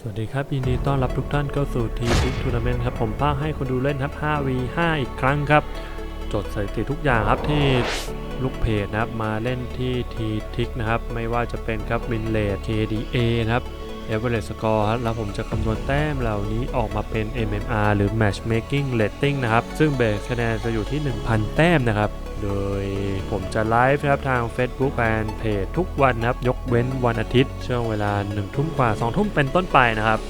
สวัสดีครับ ยินดีต้อนรับทุกท่านเข้าสู่ทีทิกทัวร์นาเมนต์ครับ ผมภาคให้คนดูเล่นครับ 5v5 อีกครั้งครับ จดสถิติทุกอย่างครับที่ลูกเพจนะครับ มาเล่นที่ทีทิกนะครับ ไม่ว่าจะเป็นครับวินเลด KDA นะครับ Average Score ครับแล้วผมจะคำนวณแต้มเหล่านี้ออกมาเป็น MMR หรือ Matchmaking Rating นะครับ ซึ่งเบสคะแนนจะอยู่ที่ 1,000 แต้มนะครับ โดยผมจะไลฟ์ครับทาง Facebook Fan Page ทุกวันนะครับ ยกเว้นวันอาทิตย์ ช่วงเวลา 1 ทุ่มกว่า 2 ทุ่มเป็นต้นไปนะครับ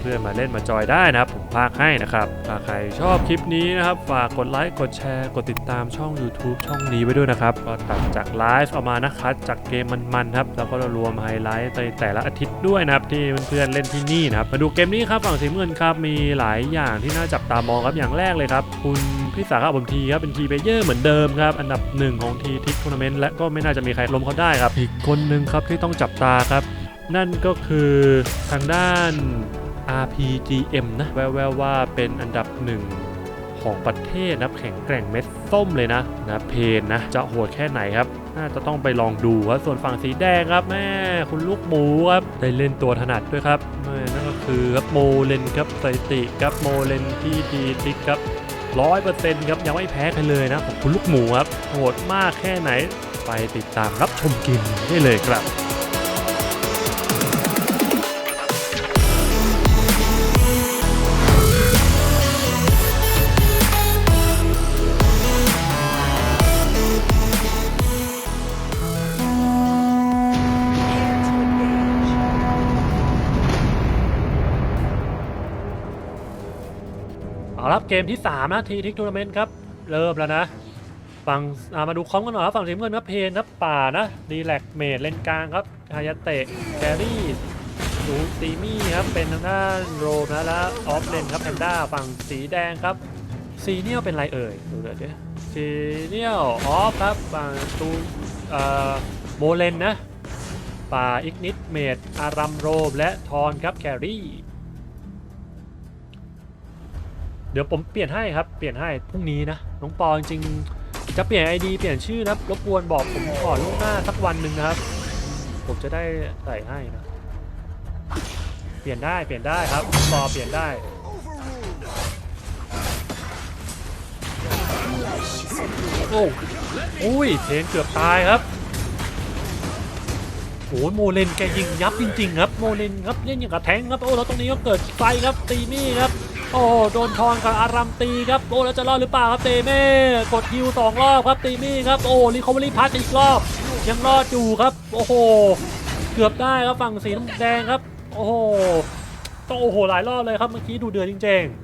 เพื่อนๆมาเล่นมาจอยได้นะครับผมพากให้นะครับถ้าใครชอบคลิปนี้นะครับฝากกดไลค์กดแชร์ กดติดตามช่อง YouTube ช่องนี้ไว้ด้วยนะครับก็ตัดจากไลฟ์เอามานะครับจากเกมมันๆครับแล้วก็รวมไฮไลท์ในแต่ละอาทิตย์ด้วยนะครับที่เพื่อนๆเล่นที่นี่นะครับมาดูเกมนี้ครับฝั่งสีเงินครับมีหลายอย่างที่น่าจับตามองครับอย่างแรกเลยครับคุณพิสาครับผมทีครับเป็นทีเบเยอร์เหมือนเดิมครับอันดับหนึ่งของทีทิกทัวร์นาเมนต์และก็ไม่น่าจะมีใครล้มเขาได้ครับอีกคนหนึ่งครับที่ต้องจับตาครับนั่นก็คือทางด้าน RPGM นะแววๆว่าเป็นอันดับหนึ่งของประเทศนะแข็งแกร่งเม็ดส้มเลยนะนะเพนนะจะโหดแค่ไหนครับน่าจะต้องไปลองดูครับส่วนฝั่งสีแดงครับแม่คุณลูกหมูครับได้เล่นตัวถนัดด้วยครับแม่นั่นก็คือครับโมเลนครับสถิติครับโมเลนที่ดีทิกครับร้อยเปอร์เซ็นต์ครับยังไม่แพ้ใครเลยนะของคุณลูกหมูครับโหดมากแค่ไหนไปติดตามรับชมกินได้เลยครับ ครับเกมที่3นะทีทิกทัวร์นาเมนต์ครับ เริ่มแล้วนะฝั่งมาดูคอมกันหน่อยครับฝั่งสีเงินครับเพนครับป่านะดีแลกเมดเลนกลางครับฮายาเตะแครี่ดูตีมี่ครับเป็นทางด้านโรมนะแล้วออฟเลนครับแพนด้าฝั่งสีแดงครับซีเนียลเป็นไรเอ่ยดูเดี๋ยวดิซีเนียลออฟครับฝั่งตูเอ่อโมเลนนะป่าอิกนิดเมดอารัมโรมและทอนครับแครี่ เดี๋ยวผมเปลี่ยนให้ครับ เปลี่ยนให้พรุ่งนี้นะ น้องปอจริงๆจะเปลี่ยน ID เปลี่ยนชื่อนะรบกวนบอกผมก่อนล่วงหน้าสักวันหนึ่งนะครับ ผมจะได้ใส่ให้นะ เปลี่ยนได้เปลี่ยนได้ครับปอเปลี่ยนได้โอ้อุ้ยเพนเกือบตายครับโอ้โมเลนแกยิงยับจริงๆครับ โมเลนครับเล่นอย่างกับแทงครับ โอ้แล้วตรงนี้ก็เกิดไฟครับตีมี่ครับ โอ้โดนทอนกับอารัมตีครับโอ้แล้วจะรอดหรือเปล่าครับเตเม่กดฮิวสองรอบครับตีมี่ครับโอ้รีคอเวอรี่พัทอีกรอบ ยังรอดอยู่ครับ โอ้โหเกือบได้ครับฝั่งสีน้ำแดงครับ โอ้โหต้องโอ้โหหลายรอบเลยครับเมื่อกี้ดูเดือดจริงๆ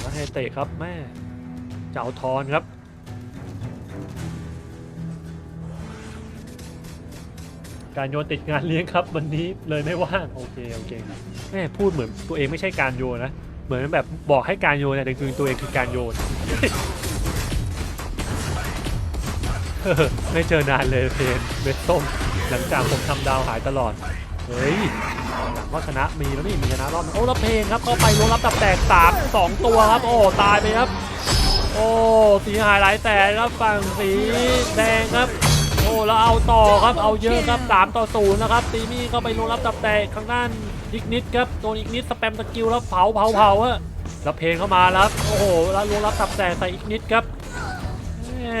แล้วให้เตะครับแม่เจ้าทอนครับ การโยนติดงานเลี้ยงครับ วันนี้เลยไม่ว่าง โอเคโอเคแม่พูดเหมือนตัวเองไม่ใช่การโยนนะ เหมือนแบบบอกให้การโยนแต่จริงๆตัวเองคือการโยนไม่เจอนานเลยเพนเบสส้มหลังจากผมทำดาวหายตลอด เฮ้ยหลังก็ชนะมีแล้วนี่มีชนะรอบนึงโอ้แล้วเพนครับเข้าไปลงรับตับแตกสามสองตัวครับ โอ้ตายไปครับ โอ้สีหายหลายแต่ครับฝั่งสีแดงครับโอ้ แล้วเอาต่อครับเอาเยอะครับ 3 ต่อ0นะครับตีมี่เข้าไปลงรับตับแตกข้างด้านอีกนิดครับโดนอีกนิดสแปมสกิลแล้วเผาเผาเผาอะแล้วเพลงเข้ามาแล้วครับโอ้โหแล้วลงรับตับแตกใส่อีกนิดครับแหม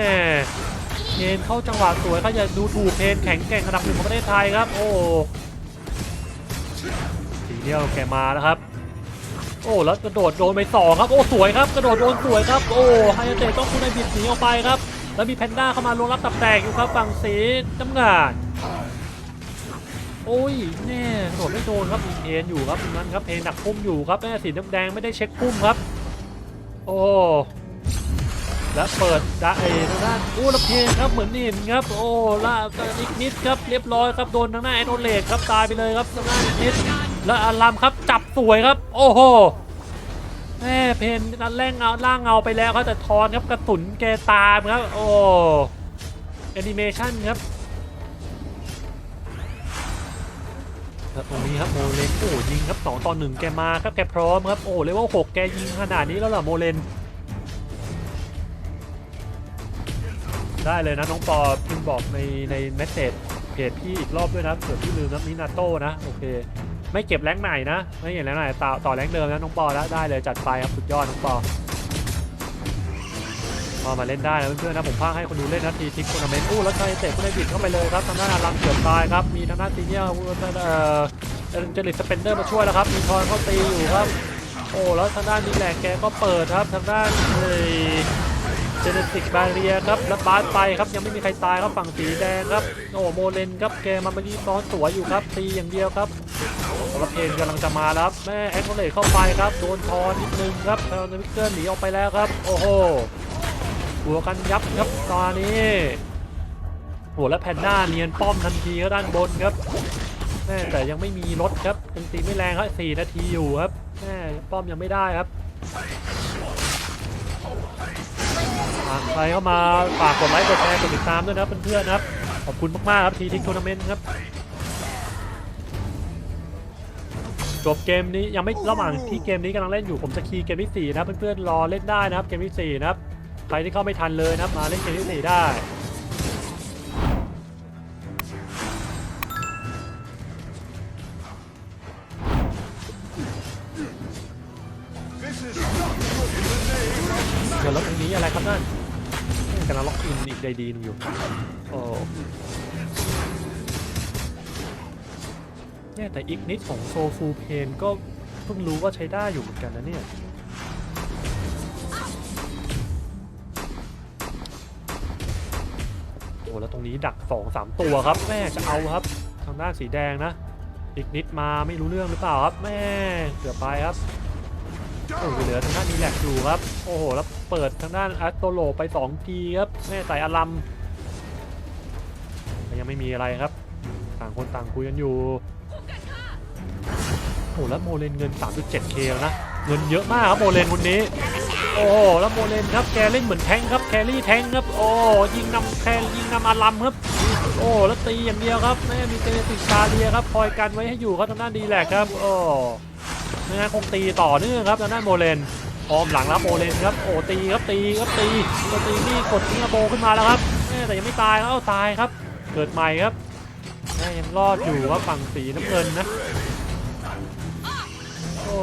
เพนเข้าจังหวะสวยเขาจะดูถูกเพนแข็งแกร่งอันดับหนึ่งของประเทศไทยครับ โอ้สีเดียวแกมาแล้วครับ โอ้แล้วกระโดดโดนไปสองครับ โอ้สวยครับกระโดดโดนสวยครับ โอ้ไฮยาเตะต้องคุณในบิดหนีออกไปครับ แล้วมีแพนด้าเข้ามาลงรับตับแตกอยู่ครับฝั่งสีน้ำเงานโอ้ยแน่กระโดดไม่โดนครับมีเพนอยู่ครับตรงนั้นครับเพนหนักพุ่มอยู่ครับแม่สีน้ำแดงไม่ได้เช็คพุ่มครับ โอ้แล้วเปิดดาเอทางด้านโอ้ล้วเพนครับเหมือนเห็นครับโอ้ล่าอีกนิดครับเรียบร้อยครับโดนทางหน้าแอนโอเลกครับตายไปเลยครับทางหน้าอีกนิดแล้วอารัมครับจับสวยครับ โอ้โห แม่เพนนั่นแร่งเงาล่างเงาไปแล้วครับแต่ทอนครับกระสุนแกตามครับ โอ้แอนิเมชันครับแล้วตรงนี้ครับโมเลนโอ้ยิงครับสองต่อหนึ่งแกมาครับแกพร้อมครับโอ้เลเวลหกแกยิงขนาดนี้แล้วเหรอโมเลน ได้เลยนะน้องปอพิมพ์บอกในในเมสเซจ เพจพี่อีกรอบด้วยนะเผื่อพี่ลืมนะมินาโต้นะโอเค ไม่เก็บแรงใหม่นะ ไม่เก็บแรงใหม่ต่อต่อแรงเดิมนะน้องปอแล้วได้เลยจัดไปครับสุดยอดน้องปอพอมาเล่นได้นะเพื่อนๆนะผมพากให้คนดูเล่นนะทีทิกทัวร์นาเมนต์อู้แล้วใครเตะผู้ได้บิดเข้าไปเลยครับทางด้านอารัมเกือบตายครับมีทางด้านซีเนียร์เอ่อเอเจลิสเปนเดอร์มาช่วยแล้วครับมีทอนเขาตีอยู่ครับโอ้แล้วทางด้านนี้แหละแกก็เปิดครับทางด้านเอ้ย จเนติกบาเรียครับแล้วบาสไปครับยังไม่มีใครตายครับฝั่งสีแดงครับโอ้โมเลนครับแกมาเมื่อกี้ซ้อนตัวอยู่ครับตีอย่างเดียวครับแล้วเพนกำลังจะมาครับแม่แอคโนเลตเข้าไปครับโดนทอนนิดนึงครับทางนิกเกิลหนีออกไปแล้วครับ โอ้โหหัวกันยับครับตอนนี้โอ้แล้วแพนด้าเนียนป้อมทันทีครับด้านบนครับแม่แต่ยังไม่มีรถครับยังตีไม่แรงครับสี่นาทีอยู่ครับแม่ป้อมยังไม่ได้ครับ ใครเข้ามาฝากกดไลค์กดแชร์กดติดตามด้วยนะเพื่อนๆนะครับ ขอบคุณมากๆครับทีทิกทัวร์นาเมนต์ครับจบเกมนี้ยังไม่ระหว่างที่เกมนี้กำลังเล่นอยู่ผมจะคีย์เกมที่ 4 นะครับเพื่อนๆรอเล่นได้นะครับเกมที่ 4 นะครับใครที่เข้าไม่ทันเลยนะครับมาเล่นเกมที่ 4 ได้เดี๋ยวล็อกอินนี้อะไรครับนั่น กำลังล็อกอินอีกใดดีนอยู่โอ้เนี่ยแต่อีกนิดของโซฟูเพนก็เพิ่งรู้ว่าใช้ได้อยู่เหมือนกันนะเนี่ยโอ้แล้วตรงนี้ดักสองสามตัวครับ แม่จะเอาครับ ทางด้านสีแดงนะ อีกนิดมาไม่รู้เรื่องหรือเปล่าครับ แม่เกือบไปครับ โอ้โหเหลือทางด้านนีแลกอยู่ครับ โอ้โห แล้วเปิดทางด้านอัตโตโลไป2ทีครับ แม่ใส่อลัมยังไม่มีอะไรครับ ต่างคนต่างคุยกันอยู่ โอ้โหแล้วโมเลนเงิน 3.7k แล้วนะ เงินเยอะมากครับโมเลนคนนี้ โอ้โหแล้วโมเลนครับแกเล่นเหมือนแทงครับแครี่แทงครับ โอ้ยิงนำแคยิงนำอารัมครับ โอ้แล้วตีอย่างเดียวครับแม่มีเตติกชาเลียครับคอยกันไว้ให้อยู่ครับทางด้านดีแหลกครับ โอ้ นะฮะคงตีต่อเนื่องครับทางด้านโมเลนออมหลังรับโมเลนครับโอ้ตีครับตีครับตีก็ตีนี่กดทิ้งโบขึ้นมาแล้วครับแม่แต่ยังไม่ตายครับเอ้าตายครับ เกิดใหม่ครับแม่ยังรอดอยู่ครับฝั่งสีน้ำเงินนะโอ้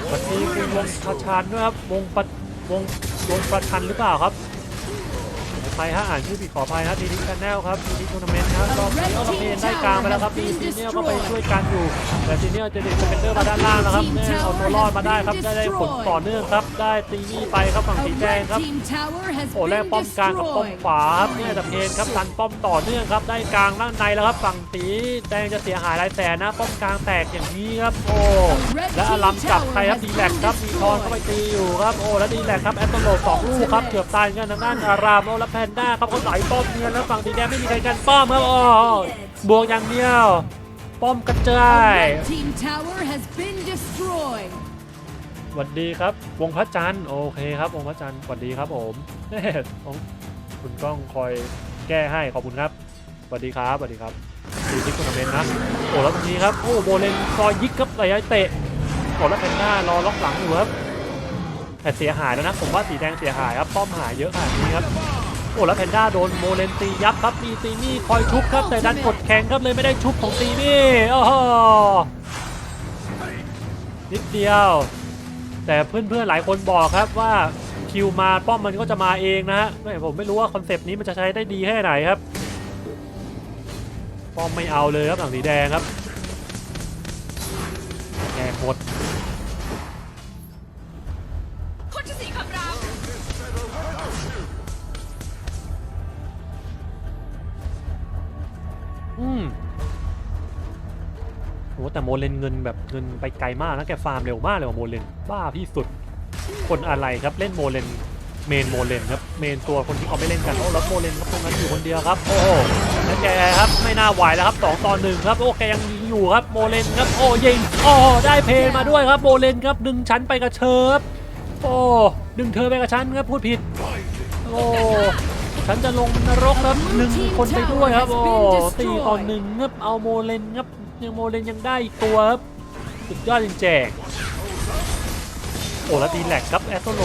สวัสดีคุณวงประชันด้วยครับวงประวงวงประชันหรือเปล่าครับ ใครฮะอ่านชื่อผิดขออภัยนะทีนี้ชาแนลครับทีนี้ทัวร์นาเมนต์นะรอบนี้เอาเราเพนได้กลางไปแล้วครับมีซีเนียลก็ไปช่วยกันอยู่ แต่ซีเนียลจะเด็กสเปนเดอร์มาด้านล่างนะครับแม่เอาตัวรอดมาได้ครับได้ได้ผลต่อเนื่องครับ ได้ตีนี่ไปครับฝั่งสีแดงครับโอ้แลกป้อมกลางกับป้อมขวาครับเนี่ยแต่เพนครับดันป้อมต่อเนื่องครับได้กลางด้านในแล้วครับฝั่งสีแดงจะเสียหายหลายแสนนะป้อมกลางแตกอย่างนี้ครับโอ้และอลัมจับใครครับดีแลกครับมีทอนเข้าไปตีอยู่ครับโอ้และดีแลกครับแอตโตโลสองลูกครับเกือบตายกันทางด้านอารามโอ้และแพนด้าครับเขาไหลป้อมเนี่ยแล้วฝั่งสีแดงไม่มีใครกันป้อมครับโอ้บวกอย่างเดียว ป้อมกระจาย Team tower has been destroyed. สวัสดีครับ วงพระจันทร์โอเคครับ วงพระจันทร์สวัสดีครับผมเน่ของคุณกล้องคอยแก้ให้ขอบคุณครับสวัสดีครับสวัสดีครับดีที่คุณทำเมนนะโอ้แล้วตรงนี้ครับโอ้โบเลนซอยยิกครับระยะเตะโอ้แล้วแพนด้ารอล็อกหลังอยู่ครับแต่เสียหายแล้วนะผมว่าสีแดงเสียหายครับป้อมหายเยอะขนาดนี้ครับ โอ้แล้วแพนด้าโดนโมเลนตียับครับมีตีนี่คอยชุบครับแต่ดันกดแข็งครับเลยไม่ได้ชุบของตีนี่โอ้โหนิดเดียว แต่เพื่อนๆหลายคนบอกครับว่าคิวมาป้อมมันก็จะมาเองนะฮะไม่ผมไม่รู้ว่าคอนเซปต์นี้มันจะใช้ได้ดีแค่ไหนครับ ป้อมไม่เอาเลยครับหลังสีแดงครับแกหมด อืมโอ้แต่โมเลนเงินแบบเงินไปไกลมากนะแกฟาร์มเร็วมากเลยว่ะโมเลนบ้าที่สุด คนอะไรครับเล่นโมเลนเมนโมเลนครับเมนตัวคนที่เขาไม่เล่นกันโอ้แล้วโมเลนครับตรงนั้นอยู่คนเดียวครับ โอ้โหแล้วแกครับไม่น่าไหวแล้วครับสองต่อหนึ่งครับโอ้แกยังอยู่ครับโมเลนครับโอ้ยิงโอ้ได้เพลมาด้วยครับโมเลนครับดึงชั้นไปกระเชิบโอ้ดึงเธอไปกับชั้นครับพูดผิดโอ้ ฉันจะลงนรกครับหนึ่งคนไปด้วยครับโอ้ตีต่อหนึ่งครับเอาโมเลนครับยังโมเลนยังได้อีกตัวครับสุดยอดจริงๆโอ้แล้วดีแหลกครับแอสโตโล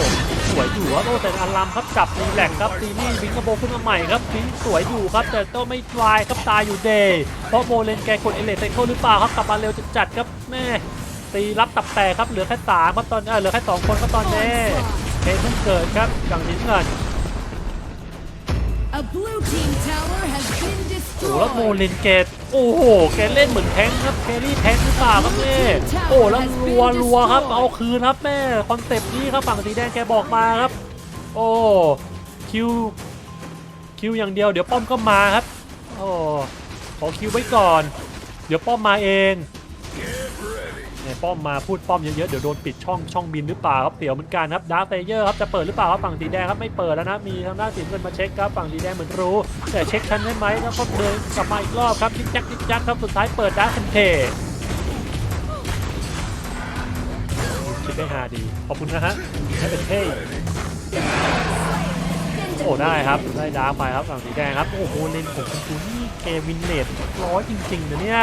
สวยอยู่ครับโอ้แต่อัลลัมครับจับรีแหลกครับตีนี่บิงกระโบขึ้นมาใหม่ครับบิงสวยอยู่ครับแต่ก็ไม่ตายครับตายอยู่เดย์เพราะโมเลนแกกดเอเลไซเคิลหรือเปล่าครับกลับมาเร็วจัดๆครับแม่ตีรับตับแตกครับเหลือแค่สามครับตอนเออเหลือแค่สองคนครับตอนนี้เพนเพิ่งเกิดครับอย่างนี้เงิน A blue team tower has been โอ้แล้วโม destroyed. เลนแกโอ้โห แกเล่นเหมือนแทงค์ครับแครี่แทงค์หรือเปล่าครับแม่โอ้แล้วรัวรัวครับ เอาคืนครับแม่คอนเซปต์นี้ครับฝั่งสีแดงแกบอกมาครับ โอ้คิวคิวอย่างเดียวเดี๋ยวป้อมก็มาครับ โอ้ขอคิวไว้ก่อน เดี๋ยวป้อมมาเองเนี่ย ป้อมมาพูดป้อมเยอะๆเดี๋ยวโดนปิดช่องช่องบินหรือเปล่าครับเดี๋ยวเหมือนกันครับดาร์เตเยอร์ครับจะเปิดหรือเปล่าครับฝั่งสีแดงครับไม่เปิดแล้วนะมีทางด้านสีเงินมาเช็คครับฝั่งสีแดงเหมือนรู้แต่เช็คทันได้ไหมแล้วก็เดินกลับมาอีกรอบครับยิกยักยิกยักครับสุดท้ายเปิดดาร์คันเทคิดได้ฮาดีขอบคุณนะฮะให้เป็นเท่โอ้ได้ครับได้ดาร์ไปครับฝั่งสีแดงครับโอ้โหเลนผมคุณนี่เกมวินเนตร้อยจริงๆนะเนี่ย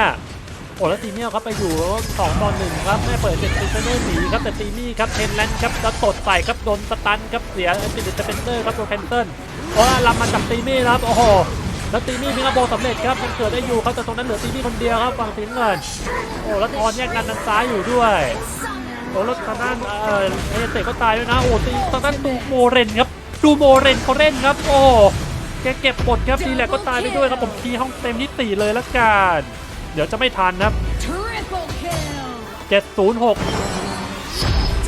โอ้แล้วตีเนี่ยครับไปอยู่สองตอนหนึ่งครับแม่เปิดเสร็จตีเซนเนอร์หนีครับแต่ตีนี่ครับเทนแลนด์ครับแล้วตดใส่ครับโดนสตันครับเสียติดสเปนเซอร์ครับโดนแคนเซิลเพราะว่าลำมาจับตีมี่ครับโอ้โหแล้วตีมี่มีกระโบสำเร็จครับมันเกิดได้อยู่ครับแต่ตรงนั้นเหลือตีมี่คนเดียวครับฝั่งสีเงินโอ้แล้วทอนแยกกันทางซ้ายอยู่ด้วยโอ้แล้วทางด้านเออเอเตะก็ตายด้วยนะโอ้ตีทางด้านดูโมเรนครับดูโมเรนเขาเล่นครับ โอ้แกเก็บกดครับดีแหละก็ตายไปด้วยครับผมคีห้องเต็มที่ตีเลยละกัน เดี๋ยวจะไม่ทันครับ Triple kill. 706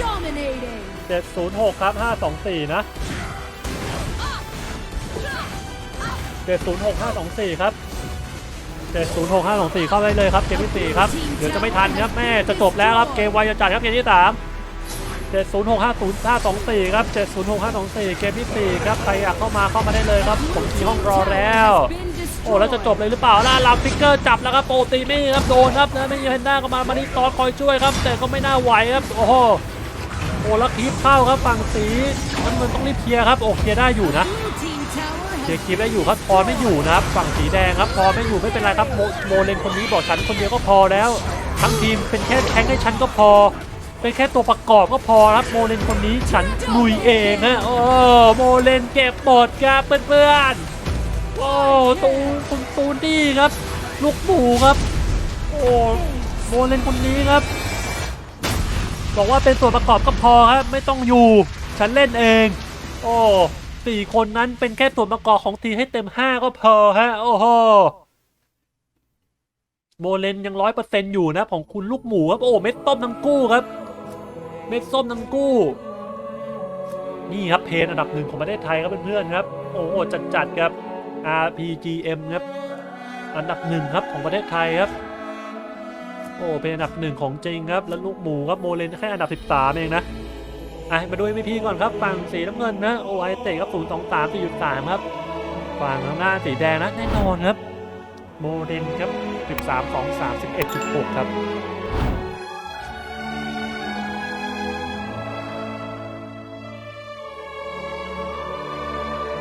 Dominating. 706 ครับ 524 นะ 706 524 ครับ 706 524 เข้าได้เลยครับ เกมที่ 4 ครับ เดี๋ยวจะไม่ทันครับแม่จะจบแล้วครับ เกมไวจะจัดครับเกมที่ 3 706 50 524 ครับ 706 524 เกมที่ 4 ครับ ใครอยากเข้ามาเข้ามาได้เลยครับ ผมที่ห้องรอแล้ว โอ้แล้วจะจบเลยหรือเปล่าล่าลามฟิกเกอร์จับแล้วครับโปรตีไม่ครับโดนครับแล้วไม่มีแพนด้าก็มามานี่ตอสคอยช่วยครับ แต่ก็ไม่น่าไหวครับโอ้โหโอ้แล้วคลิปเข้าครับฝั่งสีมันมันต้องรีบเคลียร์ครับโอ้เคลียร์ได้อยู่นะเคลียร์คลิปได้อยู่ครับพอไม่อยู่นะครับฝั่งสีแดงครับพอไม่อยู่ไม่เป็นไรครับโมโมเลนคนนี้บอกฉันคนเดียวก็พอแล้ว ทั้งทีมเป็นแค่แทงให้ฉันก็พอ เป็นแค่ตัวประกอบก็พอครับโมเลนคนนี้ฉันลุยเองฮะโอ้โมเลนเก็บหมดครับเพื่อนๆ โอ้ตูนคุณตูนดี้ครับ ลูกหมูครับ โอ้โมเลนคนนี้ครับ บอกว่าเป็นส่วนประกอบก็พอครับ ไม่ต้องอยู่ ฉันเล่นเอง โอ้สี่คนนั้นเป็นแค่ส่วนประกอบของทีให้เต็มห้าก็พอฮะ โอ้โหโมเลนยังร้อยเปอร์เซ็นต์อยู่นะ ของคุณลูกหมูครับ โอ้เม็ดต้มทั้งกู้ครับ เม็ดส้มทั้งกู้ นี่ครับเพนอันดับหนึ่งของประเทศไทยครับเพื่อนๆครับ โอ้โหจัดๆครับ RPGM ครับ อันดับหนึ่งครับของประเทศไทยครับ โอ้เป็นอันดับหนึ่งของจริงครับ แล้วลูกหมูครับโมเลนแค่อันดับ 13 เองนะอะมาดู MVP ก่อนครับฝั่งสีน้ำเงินนะโอ้ไอเตะครับ0 2 3 4 3ครับฝั่งทางหน้าสีแดงนะแน่นอนครับ โมเลนครับ 13 2 3 11.6 ครับ